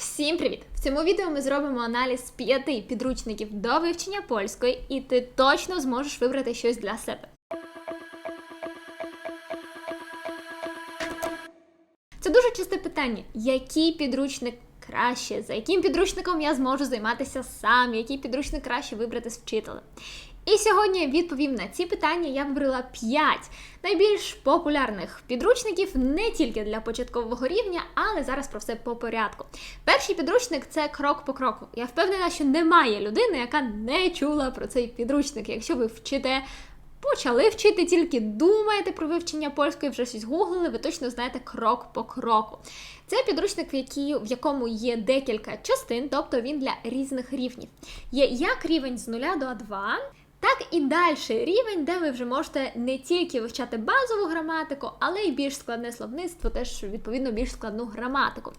Всім привіт! В цьому відео ми зробимо аналіз п'яти підручників до вивчення польської, і ти точно зможеш вибрати щось для себе. Це дуже чисте питання. Який підручник краще? За яким підручником я зможу займатися сам? Який підручник краще вибрати з вчителем? І сьогодні відповім на ці питання. Я вибрала 5 найбільш популярних підручників не тільки для початкового рівня, але зараз про все по порядку. Перший підручник це крок по кроку. Я впевнена, що немає людини, яка не чула про цей підручник. Якщо ви вчите. Почали вчити, тільки думаєте про вивчення польської, вже щось гуглили, ви точно знаєте крок по кроку. Це підручник, в, якій, в якому є декілька частин, тобто він для різних рівнів. Є як рівень з 0 до А2, так і далі рівень, де ви вже можете не тільки вивчати базову граматику, але й більш складне словництво, теж відповідно більш складну граматику.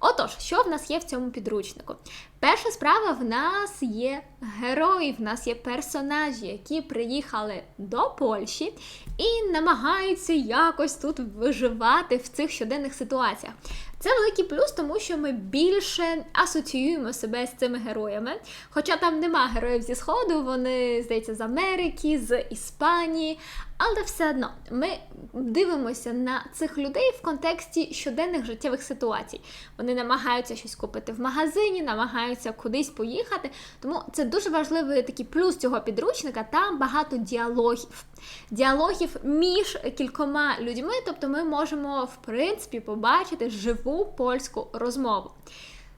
Отож, що в нас є в цьому підручнику? Перша справа в нас є герої, в нас є персонажі, які приїхали до Польщі і намагаються якось тут виживати в цих щоденних ситуаціях. Це великий плюс, тому що ми більше асоціюємо себе з цими героями. Хоча там нема героїв зі Сходу, вони, здається, з Америки, з Іспанії. Але все одно ми дивимося на цих людей в контексті щоденних життєвих ситуацій. Вони намагаються щось купити в магазині, намагаються кудись поїхати. Тому це дуже важливий такий плюс цього підручника. Там багато діалогів. Діалогів між кількома людьми, тобто ми можемо, в принципі, побачити живу польську розмову.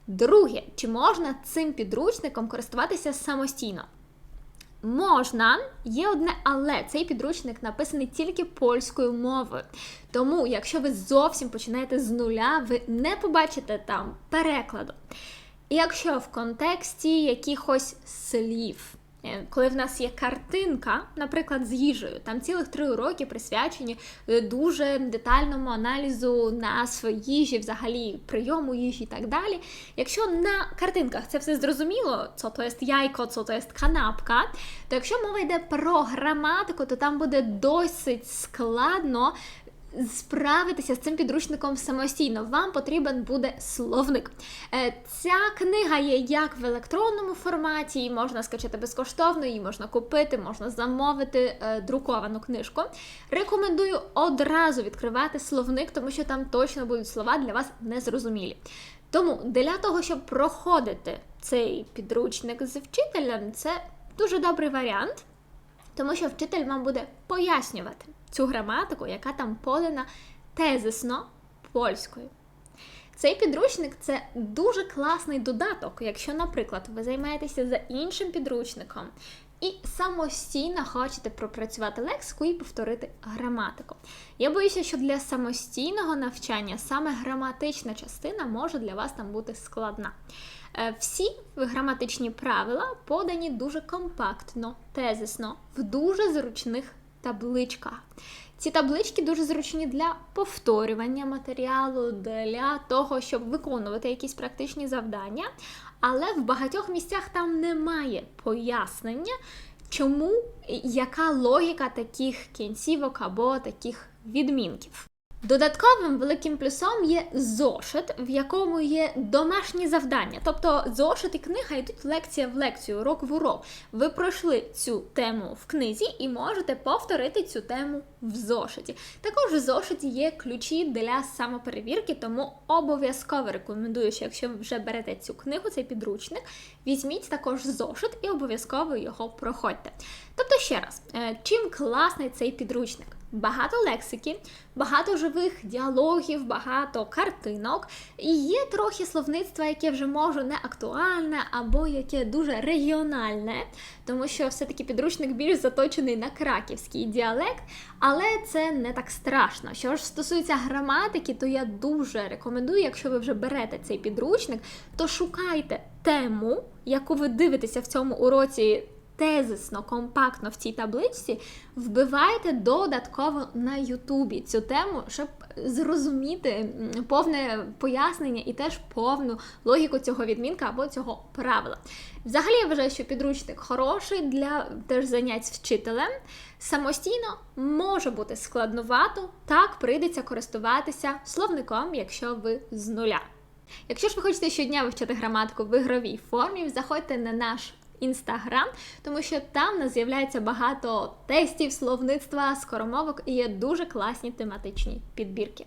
Друге, чи можна цим підручником користуватися самостійно? Можна, є одне, але цей підручник написаний тільки польською мовою. Тому, якщо ви зовсім починаєте з нуля, ви не побачите там перекладу. Якщо в контексті якихось слів, коли в нас є картинка, наприклад, з їжею, там цілих три уроки присвячені е, дуже детальному аналізу назв їжі, взагалі прийому їжі і так далі. Якщо на картинках це все зрозуміло, що то є яйко, що то є канапка, то якщо мова йде про граматику, то там буде досить складно. Справитися з цим підручником самостійно, вам потрібен буде словник. Е, Ця книга є як в електронному форматі, її можна скачати безкоштовно, її можна купити, можна замовити е, друковану книжку. Рекомендую одразу відкривати словник, тому що там точно будуть слова для вас незрозумілі. Тому для того, щоб проходити цей підручник з вчителем, це дуже добрий варіант, тому що вчитель вам буде пояснювати цю граматику, яка там подана тезисно польською. Цей підручник це дуже класний додаток, якщо, наприклад, ви займаєтеся за іншим підручником і самостійно хочете пропрацювати лексику і повторити граматику. Я боюся, що для самостійного навчання саме граматична частина може для вас там бути складна. Е, Всі граматичні правила подані дуже компактно, тезисно, в дуже зручних табличках. Ці таблички дуже зручні для повторювання матеріалу, для того, щоб виконувати якісь практичні завдання, але в багатьох місцях там немає пояснення, чому яка логіка таких кінцівок або таких відмінків. Додатковим великим плюсом є зошит, в якому є домашні завдання. Тобто зошит і книга йдуть лекція в лекцію, урок в урок. Ви пройшли цю тему в книзі і можете повторити цю тему в зошиті. Також в зошиті є ключі для самоперевірки, тому обов'язково рекомендую, що якщо ви вже берете цю книгу, цей підручник, візьміть також зошит і обов'язково його проходьте. Тобто, ще раз, е, чим класний цей підручник? Багато лексики, багато живих діалогів, багато картинок. І є трохи словництва, яке вже може не актуальне або яке дуже регіональне, тому що все-таки підручник більш заточений на краківський діалект, але це не так страшно. Що ж стосується граматики, то я дуже рекомендую, якщо ви вже берете цей підручник, то шукайте тему, яку ви дивитеся в цьому уроці тезисно, компактно в цій табличці, вбивайте додатково на Ютубі цю тему, щоб зрозуміти повне пояснення і теж повну логіку цього відмінка або цього правила. Взагалі, я вважаю, що підручник хороший для теж занять вчителем. Самостійно може бути складновато, так прийдеться користуватися словником, якщо ви з нуля. Якщо ж ви хочете щодня вивчати граматику в ігровій формі, заходьте на наш інстаграм, тому що там у нас з'являється багато тестів, словництва, скоромовок і є дуже класні тематичні підбірки.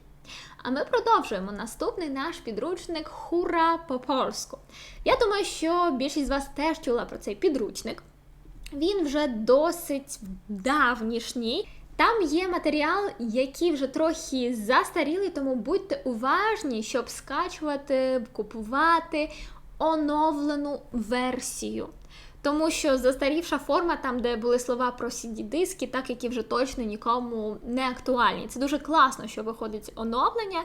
А ми продовжуємо наступний наш підручник Хура по польську. Я думаю, що більшість з вас теж чула про цей підручник. Він вже досить давнішній. Там є матеріал, який вже трохи застарілий, тому будьте уважні, щоб скачувати, купувати оновлену версію. Тому що застарівша форма, там, де були слова про CD-диски, так які вже точно нікому не актуальні. Це дуже класно, що виходить оновлення.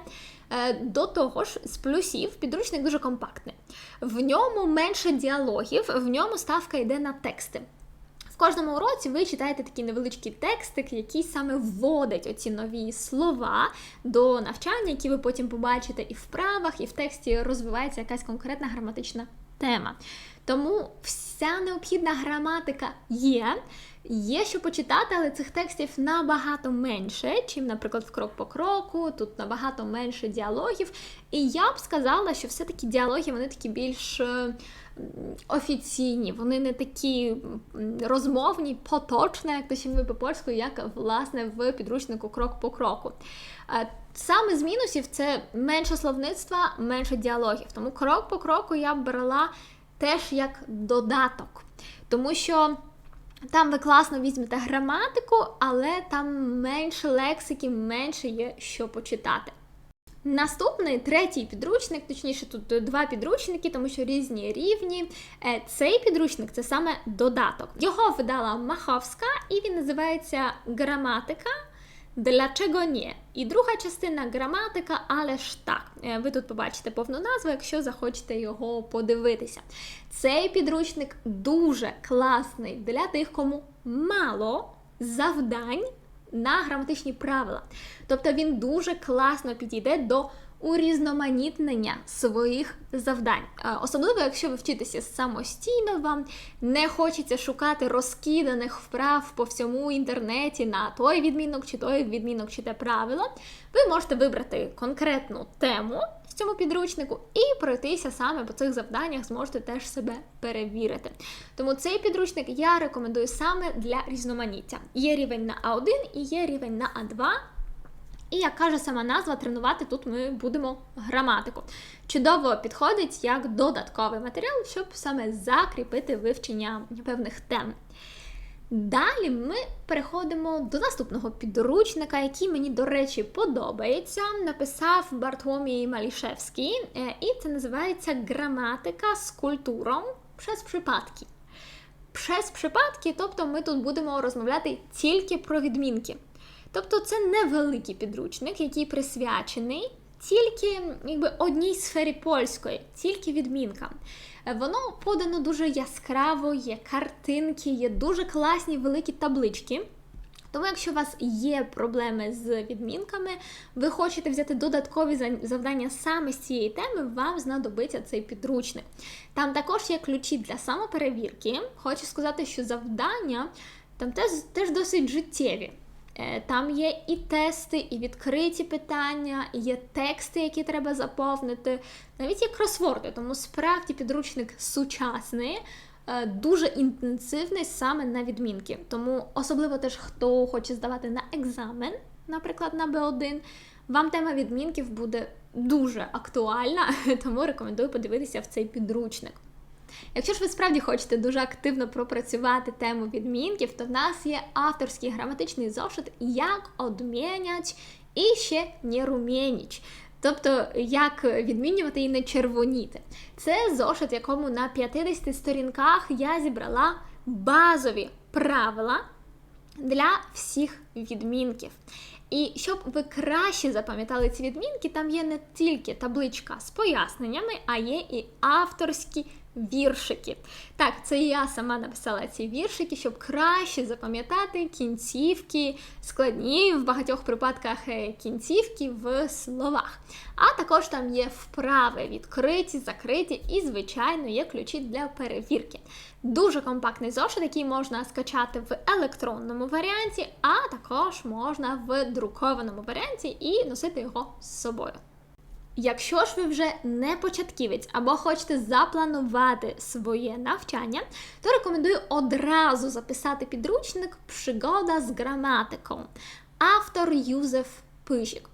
Е, До того ж, з плюсів підручник дуже компактний. В ньому менше діалогів, в ньому ставка йде на тексти. В кожному уроці ви читаєте такий невеличкий текстик, який саме вводить оці нові слова до навчання, які ви потім побачите і в вправах, і в тексті розвивається якась конкретна граматична тема. Тому вся необхідна граматика є. Є що почитати, але цих текстів набагато менше, чим, наприклад, в крок по кроку. Тут набагато менше діалогів. І я б сказала, що все-таки діалоги вони такі більш е, офіційні, вони не такі розмовні, поточні, як точніше по польську, як власне в підручнику крок по кроку. Е, Саме з мінусів це менше словництва, менше діалогів. Тому крок по кроку я б брала теж як додаток. Тому що там ви класно візьмете граматику, але там менше лексики, менше є що почитати. Наступний третій підручник, точніше, тут два підручники, тому що різні рівні. Е, Цей підручник це саме додаток. Його видала Маховська, і він називається Граматика. Dlaczego nie? І друга частина граматика, але ж так. Ви тут побачите повну назву, якщо захочете його подивитися. Цей підручник дуже класний для тих, кому мало завдань на граматичні правила. Тобто він дуже класно підійде до урізноманітнення своїх завдань. Е, Особливо, якщо ви вчитеся самостійно, вам не хочеться шукати розкиданих вправ по всьому інтернеті на той відмінок, чи той відмінок, чи те правило. Ви можете вибрати конкретну тему в цьому підручнику і пройтися саме по цих завданнях, зможете теж себе перевірити. Тому цей підручник я рекомендую саме для різноманіття. Є рівень на А1 і є рівень на А2. І як каже сама назва, тренувати тут ми будемо граматику. Чудово підходить як додатковий матеріал, щоб саме закріпити вивчення певних тем. Далі ми переходимо до наступного підручника, який мені, до речі, подобається. Написав Бартомій Малішевський, е, і це називається Граматика з культуром przez przypadki. Przez przypadки, тобто ми тут будемо розмовляти тільки про відмінки. Тобто це невеликий підручник, який присвячений тільки якби, одній сфері польської, тільки відмінкам. Е, Воно подано дуже яскраво, є картинки, є дуже класні великі таблички. Тому, якщо у вас є проблеми з відмінками, ви хочете взяти додаткові завдання саме з цієї теми, вам знадобиться цей підручник. Там також є ключі для самоперевірки. Хочу сказати, що завдання там теж, теж досить життєві. Е, Там є і тести, і відкриті питання, і є тексти, які треба заповнити, навіть є кросворди, тому справді підручник сучасний, е, дуже інтенсивний саме на відмінки. Тому особливо теж хто хоче здавати на екзамен, наприклад, на Б1, вам тема відмінків буде дуже актуальна, тому рекомендую подивитися в цей підручник. Якщо ж ви справді хочете дуже активно пропрацювати тему відмінків, то в нас є авторський граматичний зошит Як одмінять і ще не румєніч. Тобто, як відмінювати і не червоніти. Це зошит, якому на 50 сторінках я зібрала базові правила для всіх відмінків. І щоб ви краще запам'ятали ці відмінки, там є не тільки табличка з поясненнями, а є і авторські віршики. Так, це я сама написала ці віршики, щоб краще запам'ятати кінцівки, складні в багатьох випадках е, кінцівки в словах. А також там є вправи відкриті, закриті і, звичайно, є ключі для перевірки. Дуже компактний зошит, який можна скачати в електронному варіанті, а також можна в друкованому варіанті і носити його з собою. Якщо ж ви вже не початківець або хочете запланувати своє навчання, то рекомендую одразу записати підручник Пригода з граматиком. Автор Юзеф Пижік.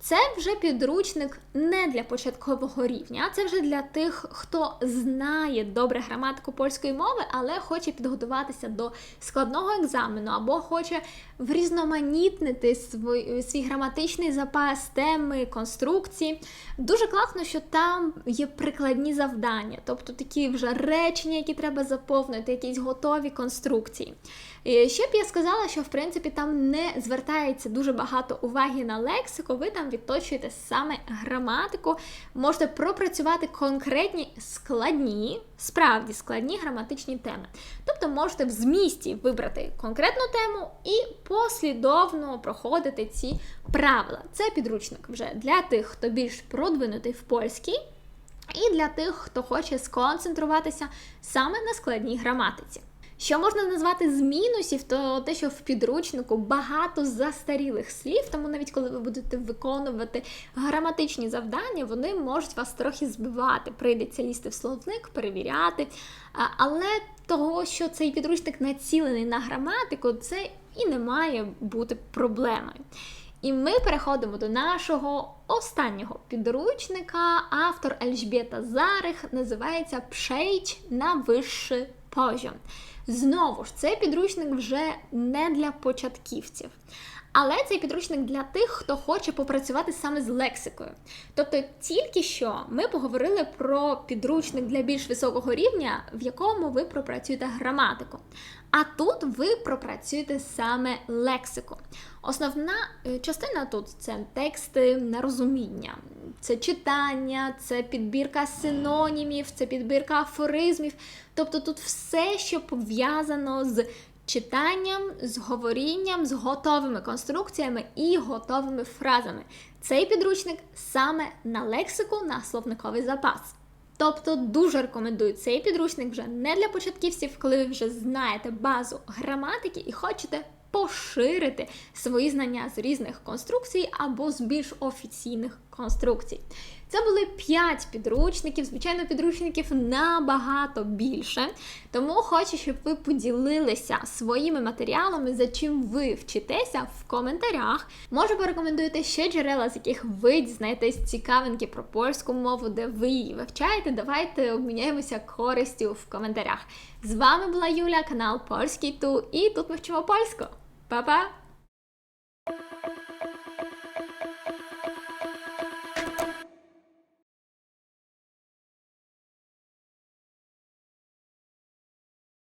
Це вже підручник не для початкового рівня, це вже для тих, хто знає добре граматику польської мови, але хоче підготуватися до складного екзамену, або хоче врізноманітнити свій, свій граматичний запас, теми, конструкції. Дуже класно, що там є прикладні завдання, тобто такі вже речення, які треба заповнити, якісь готові конструкції. І ще б я сказала, що в принципі там не звертається дуже багато уваги на лексику, ви там відточуєте саме граматику, можете пропрацювати конкретні складні, справді складні граматичні теми. Тобто можете в змісті вибрати конкретну тему і послідовно проходити ці правила. Це підручник вже для тих, хто більш продвинутий в польській. І для тих, хто хоче сконцентруватися саме на складній граматиці. Що можна назвати з мінусів, то те, що в підручнику багато застарілих слів, тому навіть коли ви будете виконувати граматичні завдання, вони можуть вас трохи збивати. Прийдеться лізти в словник, перевіряти. Але того, що цей підручник націлений на граматику, це і не має бути проблемою. І ми переходимо до нашого останнього підручника. Автор Ельжбєта Зарих називається Пшейч на вищий позіом. Знову ж, цей підручник вже не для початківців. Але цей підручник для тих, хто хоче попрацювати саме з лексикою. Тобто, тільки що ми поговорили про підручник для більш високого рівня, в якому ви пропрацюєте граматику. А тут ви пропрацюєте саме лексику. Основна е, частина тут це тексти на розуміння, це читання, це підбірка синонімів, це підбірка афоризмів. Тобто тут все, що пов'язано з читанням, з говорінням, з готовими конструкціями і готовими фразами. Цей підручник саме на лексику, на словниковий запас. Тобто дуже рекомендую цей підручник вже не для початківців, коли ви вже знаєте базу граматики і хочете поширити свої знання з різних конструкцій або з більш офіційних конструкцій. Це були 5 підручників, звичайно, підручників набагато більше. Тому хочу, щоб ви поділилися своїми матеріалами, за чим ви вчитеся в коментарях. Може, порекомендуєте ще джерела, з яких ви дізнаєтесь цікавинки про польську мову, де ви її вивчаєте. Давайте обміняємося користю в коментарях. З вами була Юля, канал Польський Ту, і тут ми вчимо польську. Па-па!